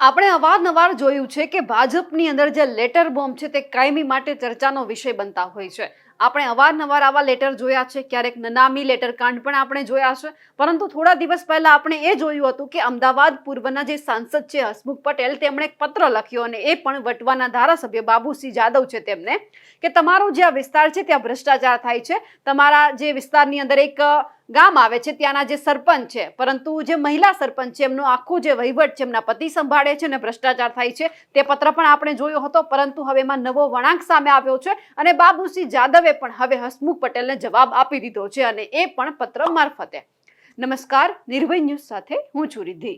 આપણે અવારનવાર જોયું છે કે ભાજપની અંદર જે લેટર બોમ્બ છે તે કાયમી માટે ચર્ચાનો વિષય બનતા હોય છે. આપણે અવારનવાર આવા લેટર જોયા છે, ક્યારેક નનામી લેટર કાંડ પણ આપણે જોયા છે. પરંતુ થોડા દિવસ પહેલા આપણે એ જોયું હતું કે અમદાવાદ પૂર્વના જે સાંસદ છે, હસમુખ પટેલ, તેમણે એક પત્ર લખ્યો અને એ પણ વટવાના ધારાસભ્ય બાબુસિંહ જાદવ છે તેમને, કે તમારો જે આ વિસ્તાર છે, ત્યાં ભ્રષ્ટાચાર થાય છે. તમારા જે વિસ્તારની અંદર એક ગામ આવે છે ત્યાંના જે સરપંચ છે, પરંતુ જે મહિલા સરપંચ છે, એમનો આખું જે વહીવટ છે, એમના પતિ સંભાળે છે અને ભ્રષ્ટાચાર થાય છે, તે પત્ર પણ આપણે જોયો હતો, પરંતુ હવે એમાં નવો વળાંક સામે આવ્યો છે અને બાબુસિંહ જાદવે પણ હવે હસમુખ પટેલને જવાબ આપી દીધો છે અને એ પણ પત્ર મારફતે. નમસ્કાર, નિર્ભય ન્યૂઝ સાથે હું છું રિદ્ધિ.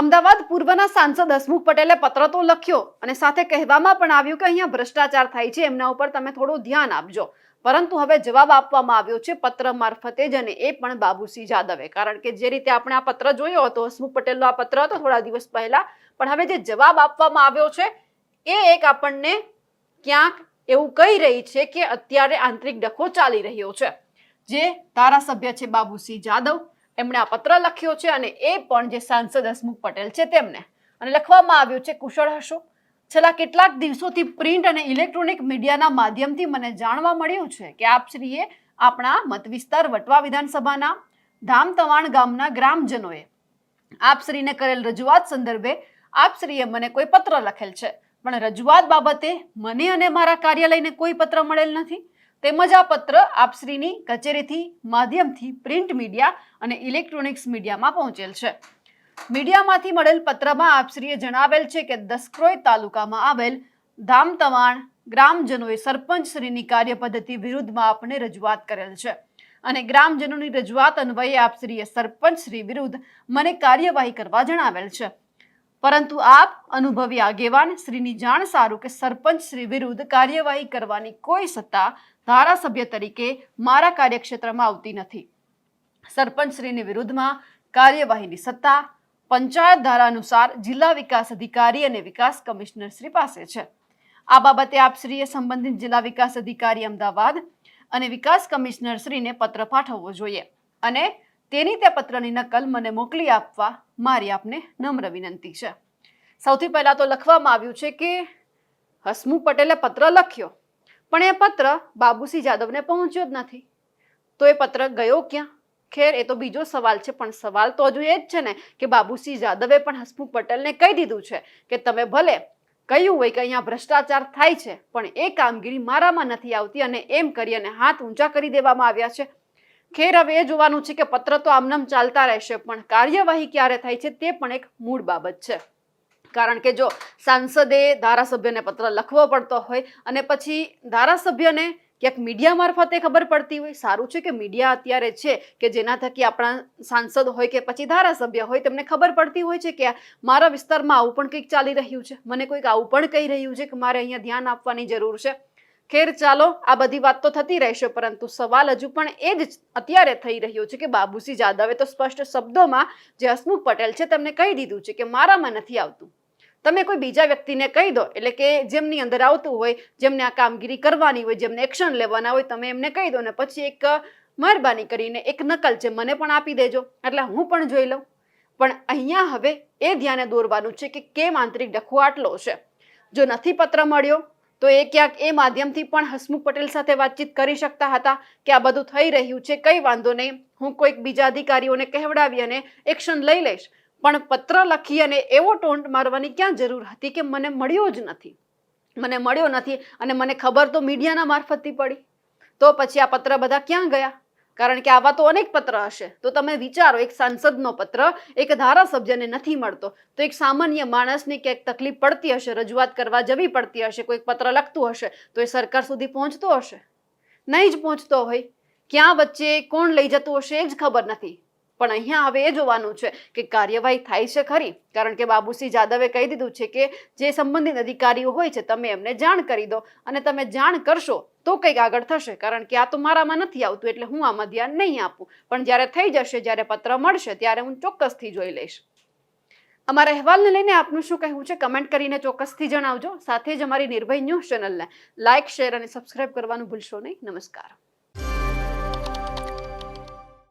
અમદાવાદ પૂર્વના સાંસદ હસમુખ પટેલે પત્ર તો લખ્યો અને સાથે કહેવામાં પણ આવ્યું કે અહીંયા ભ્રષ્ટાચાર થાય છે, એમના ઉપર તમે થોડું ધ્યાન આપજો. પરંતુ હવે જવાબ આપવામાં આવ્યો છે પત્ર મારફતે જ અને એ પણ બાબુસિંહ જાદવે. કારણ કે જે રીતે આપણે આ પત્ર જોયો હતો, હસમુખ પટેલનો આ પત્ર હતો થોડા દિવસ પહેલા, પણ હવે જે જવાબ આપવામાં આવ્યો છે, એ એક આપણને ક્યાંક એવું કહી રહી છે કે અત્યારે આંતરિક ડખો ચાલી રહ્યો છે. જે ધારાસભ્ય છે બાબુસિંહ જાદવ, એમણે આ પત્ર લખ્યો છે અને એ પણ જે સાંસદ હસમુખ પટેલ છે તેમને. અને લખવામાં આવ્યું છે, કુશળ હશો છેલ્લા કેટલાક દિવસોથી પ્રિન્ટ અને ઇલેક્ટ્રોનિક મીડિયાના માધ્યમથી મને જાણવા મળ્યું છે કે આપશ્રીએ આપણા મત વિસ્તાર વટવા વિધાનસભાના ધામતવાણ ગામના ગ્રામજનોએ આપશ્રીને કરેલ રજૂઆત સંદર્ભે આપશ્રીએ મને કોઈ પત્ર લખેલ છે. પણ રજૂઆત બાબતે મને અને મારા કાર્યાલયને કોઈ પત્ર મળેલ નથી. તેમજ આ પત્ર આપશ્રીની કચેરીથી માધ્યમથી પ્રિન્ટ મીડિયા અને ઇલેક્ટ્રોનિક્સ મીડિયામાં પહોંચેલ છે. મીડિયામાંથી મળેલ પત્રમાં આપશ્રીએ જણાવેલ છે કે દસક્રોય તાલુકામાં આવેલ ધામતવાણ ગ્રામજનોએ સરપંચ શ્રીની કાર્યપદ્ધતિ વિરુદ્ધમાં આપને રજૂઆત કરેલ છે. અને ગ્રામજનોની રજૂઆત અન્વયે આપશ્રીએ સરપંચ શ્રી વિરુદ્ધ મને કાર્યવાહી કરવા જણાવેલ છે. પરંતુ આપ, અનુભવી આગેવાન, શ્રીની જાણ સારું કે સરપંચ શ્રી વિરુદ્ધ કાર્યવાહી કરવાની કોઈ સત્તા ધારાસભ્ય તરીકે મારા કાર્યક્ષેત્રમાં આવતી નથી. સરપંચ શ્રીની વિરુદ્ધમાં કાર્યવાહીની સત્તા પંચાયત ધારા અનુસાર જિલ્લા વિકાસ અધિકારી અને વિકાસ કમિશનર શ્રી પાસે છે. આ બાબતે આપશ્રીએ સંબંધિત જિલ્લા વિકાસ અધિકારી અમદાવાદ અને વિકાસ કમિશનર શ્રીને પત્ર પાઠવવો જોઈએ અને તેની તે પત્રની નકલ મને મોકલી આપવા મારી આપને નમ્ર વિનંતી છે. સૌથી પહેલાં તો લખવામાં આવ્યું છે કે હસમુખ પટેલે પત્ર લખ્યો, પણ એ પત્ર બાબુસિંહ જાદવને પહોંચ્યો જ નથી. તો એ પત્ર ગયો ક્યાં? ખેર, એ તો બીજો સવાલ છે, પણ સવાલ તો હજુ એ જ છે ને કે બાબુસિંહ જાદવે પણ હસમુખ પટેલને કહી દીધું છે કે તમે ભલે કહ્યું હોય કે અહીંયા ભ્રષ્ટાચાર થાય છે, પણ એ કામગીરી મારામાં નથી આવતી અને એમ કરી અને હાથ ઊંચા કરી દેવામાં આવ્યા છે. ખેર, હવે એ જોવાનું છે કે પત્ર તો આમનામ ચાલતા રહેશે, પણ કાર્યવાહી ક્યારે થાય છે તે પણ એક મૂળ બાબત છે. કારણ કે જો સાંસદે ધારાસભ્યને પત્ર લખવો પડતો હોય અને પછી ધારાસભ્યને ક્યાંક મીડિયા મારફતે ખબર પડતી હોય. સારું છે કે મીડિયા અત્યારે છે કે જેના થકી આપણા સાંસદ હોય કે પછી ધારાસભ્ય હોય, તેમને ખબર પડતી હોય છે કે મારા વિસ્તારમાં આવું પણ કંઈક ચાલી રહ્યું છે. મને કોઈક આવું પણ કહી રહ્યું છે કે મારે અહીંયા ધ્યાન આપવાની જરૂર છે. ખેર ચાલો, આ બધી વાત તો થતી રહેશે, પરંતુ સવાલ હજુ પણ એ જ અત્યારે થઈ રહ્યો છે કે બાબુસિંહ જાદવે તો સ્પષ્ટ શબ્દોમાં જે હસમુખ પટેલ છે તેમને કહી દીધું છે કે મારામાં નથી આવતું. તમે કોઈ બીજા વ્યક્તિને કહી દો, એટલે કે જેમની અંદર આવતું હોય, જેમને આ કામગીરી કરવાની હોય, જેમને એક્શન લેવાના હોય, તમે એમને કહી દો ને પછી એક મહેરબાની કરીને એક નકલ છે મને પણ આપી દેજો. એટલે હું પણ જોઈ લઉં. પણ અહીંયા હવે એ ધ્યાને દોરવાનું છે કે કેમ આંતરિક ડખો આટલો છે? જો નથી પત્ર મળ્યો, તો એ ક્યાંક એ માધ્યમથી પણ હસમુખ પટેલ સાથે વાતચીત કરી શકતા હતા કે આ બધું થઈ રહ્યું છે, કંઈ વાંધો નહીં, હું કોઈક બીજા અધિકારીઓને કહેવડાવી અને એક્શન લઈ લઈશ. પણ પત્ર લખી અને એવો ટોન્ટ મારવાની ક્યાં જરૂર હતી કે મને મળ્યો જ નથી? મને મળ્યો નથી અને મને ખબર તો મીડિયાના મારફતથી પડી. તો પછી આ પત્ર બધા ક્યાં ગયા? કારણ કે આવા તો અનેક પત્ર હશે. તો તમે વિચારો, એક સાંસદનો પત્ર એક ધારાસભ્યને નથી મળતો. તો એક સામાન્ય માણસને ક્યાંક તકલીફ પડતી હશે, રજૂઆત કરવા જવી પડતી હશે, કોઈક પત્ર લખતું હશે, તો એ સરકાર સુધી પહોંચતો હશે? નહીં જ પહોંચતો હોય. ક્યાં વચ્ચે કોણ લઈ જતું હશે એ જ ખબર નથી. પણ અહીંયા હવે એ જોવાનું છે કે કાર્યવાહી થાય છે ખરી. કારણ કે બાબુસિંહ જાદવે કહી દીધું છે કે જે સંબંધિત અધિકારીઓ હોય છે, તમે એમને જાણ કરી દો અને તમે જાણ કરશો તો કંઈક આગળ થશે. કારણ કે આ તો મારામાં નથી આવતું એટલે હું આમાં ધ્યાન નહીં આપું. પણ જ્યારે થઈ જશે, જ્યારે પત્ર મળશે, ત્યારે હું ચોક્કસથી જોઈ લઈશ. અમારા અહેવાલને લઈને આપનું શું કહેવું છે? કમેન્ટ કરીને ચોક્કસથી જણાવજો. સાથે જ અમારી નિર્ભય ન્યૂઝ ચેનલને લાઇક શેર અને સબસ્ક્રાઇબ કરવાનું ભૂલશો નહીં. નમસ્કાર.